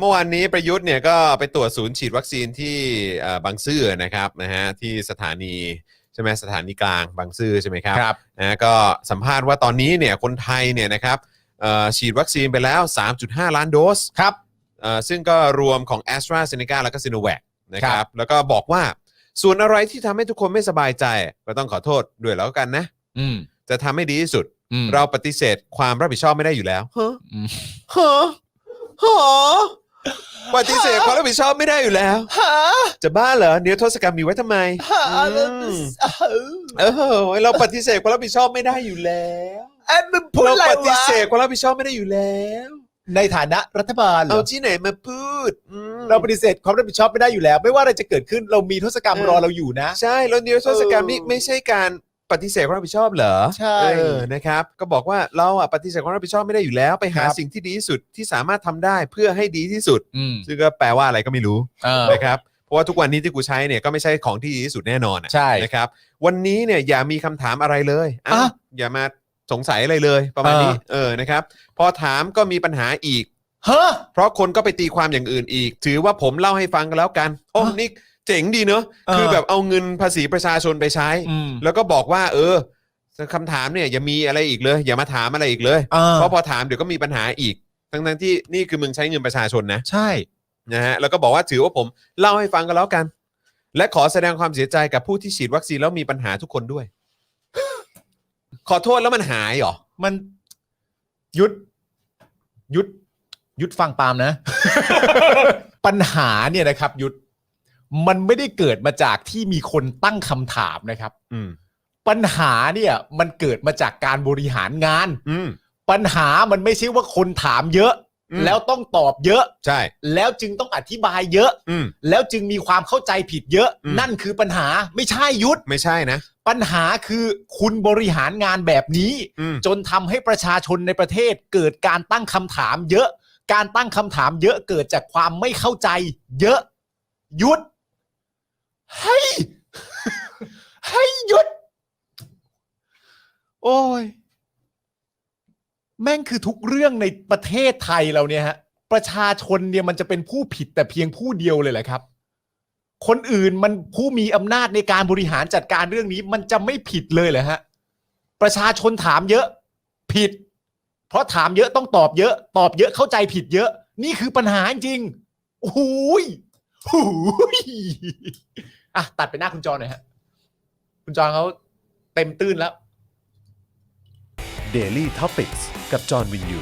เมื่อวานนี้ประยุทธ์เนี่ยก็ไปตรวจศูนย์ฉีดวัคซีนที่เอ่อบางซื่อนะครับนะฮะที่สถานีใช่ไหมสถานีกลางบางซื่อใช่ไหมครับครับนะก็สัมภาษณ์ว่าตอนนี้เนี่ยคนไทยเนี่ยนะครับเอ่อฉีดวัคซีนไปแล้ว 3.5 ล้านโดสครับเอ่อซึ่งก็รวมของ a s t r a z เซ e c a แล้วก็ s i n o v a c นะคครัรับ บแล้วก็บอกว่าส่วนอะไรที่ทำให้ทุกคนไม่สบายใจ ก็ต้องขอโทษด้วยแล้วกันนะ อืมจะทำให้ดีที่สุด อืม เราปฏิเสธความรับผิดชอบไม่ได้อยู่แล้วฮะอืม ฮะฮะ ปฏิเสธความรับผิดชอบไม่ได้อยู่แล้ว ฮะจะบ้าเหรอเดี๋ยวโทษกรรมมีไว้ทำไมฮะอืมเออเราปฏิเสธความรับผิดชอบไม่ได้อยู่แล้วไอ้มึงพูดเราอะไรปฏิวะเสธความรับผิดชอบไม่ได้อยู่แล้วในฐานะรัฐบาลเหรเอาอที่ไหนมาพูดอืม เราปฏิเสธความรับผิดชอบไม่ได้อยู่แล้ว ไม่ว่าอะไรจะเกิดขึ้นเรามีทศกรรมเออ รอเราอยู่นะ ใช่แล้วนิรโทษกรรมนี่เออไม่ใช่การ ปฏิเสธความรับผิดชอบเหรอใช่ เออนะครับ ก็บอกว่าเราอะปฏิเสธความรับผิดชอบไม่ได้อยู่แล้ว ไปหาครับ สิ่งที่ดีที่สุดที่สามารถทำได้เพื่อให้ดีที่สุด อืมซึ่งก็แปลว่าอะไรก็ไม่รู้เออ นะครับ เพราะว่าทุกวันนี้ที่กูใช้เนี่ยก็ไม่ใช่ของที่ดีที่สุดแน่นอนอะใช่นะครับ วันนี้เนี่ยอย่ามีคำถามอะไรเลยอะอะอย่ามาสงสัยอะไรเลยประมาณนี้ เออ เออ นะครับ พอถามก็มีปัญหาอีกฮะเพราะคนก็ไปตีความอย่างอื่นอีก ถือว่าผมเล่าให้ฟังกันแล้วกัน โอ้ฮะ นี่ เจ๋งดีเนอะเออคือแบบเอาเงินภาษีประชาชนไปใช้ อืม แล้วก็บอกว่า เออคำถามเนี่ยอย่ามีอะไรอีกเลย อย่ามาถามอะไรอีกเลยอ่าเพราะพอถามเดี๋ยวก็มีปัญหาอีกทั้งทั้งๆที่นี่คือมึงใช้เงินประชาชนนะใช่ นะฮะแล้วก็บอกว่าถือว่าผมเล่าให้ฟังกันแล้วกัน และขอแสดงความเสียใจกับผู้ที่ฉีดวัคซีนแล้วมีปัญหาทุกคนด้วย ขอโทษแล้วมันหายเหรอ มันยุดยุดยุดฟังปาล์มนะ ปัญหาเนี่ยนะครับ ยุด มันไม่ได้เกิดมาจากที่มีคนตั้งคำถามนะครับ อืม ปัญหาเนี่ยมันเกิดมาจากการบริหารงาน อืม ปัญหามันไม่ใช่ว่าคนถามเยอะ อืม แล้วต้องตอบเยอะ ใช่ แล้วจึงต้องอธิบายเยอะ อืม แล้วจึงมีความเข้าใจผิดเยอะ อืม นั่นคือปัญหาไม่ใช่ยุทธไม่ใช่นะปัญหาคือคุณบริหารงานแบบนี้ อืม จนทำให้ประชาชนในประเทศเกิดการตั้งคำถามเยอะ การตั้งคำถามเยอะเกิดจากความไม่เข้าใจ เยอะ ยุดให้ ให้หยุด โอ้ย แม่งคือทุกเรื่องในประเทศไทยเราเนี่ยฮะ ประชาชนเนี่ยมันจะเป็นผู้ผิดแต่เพียงผู้เดียวเลยแหละครับ คนอื่นมันผู้มีอำนาจในการบริหารจัดการเรื่องนี้ มันจะไม่ผิดเลยเหรอฮะ ประชาชนถามเยอะ ผิด เพราะถามเยอะต้องตอบเยอะ ตอบเยอะเข้าใจผิดเยอะ นี่คือปัญหาจริงโอ้โหยโอ้ยอะ ตัดไปหน้าคุณจอหน่อยฮะ คุณจอนเขาเต็มตื้นแล้ว Daily t o p i c กกับจอห์นวินยู